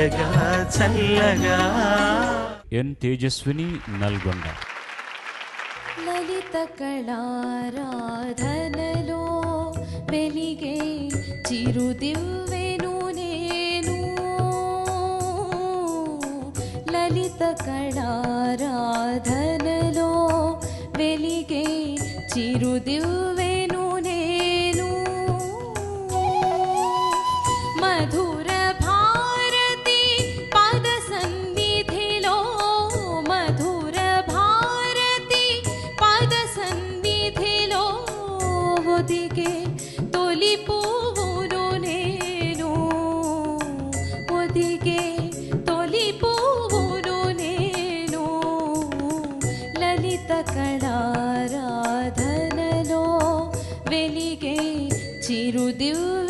తీయగా చల్లగా. ఎన్ తేజస్విని నల్గొండ. లలిత కళారాధనలో వెలిగే చిరుదివ్వెను నేను. లలిత కళారాధనలో వెలిగే చిరుదివ్వెను ఒదిగే తొలి పువ్వును నేను. ఒదిగే తొలి పువ్వును నేను. లలిత కళారాధనలో వెలిగే చిరుదివ్వెను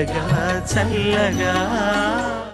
తీయగా చల్లగా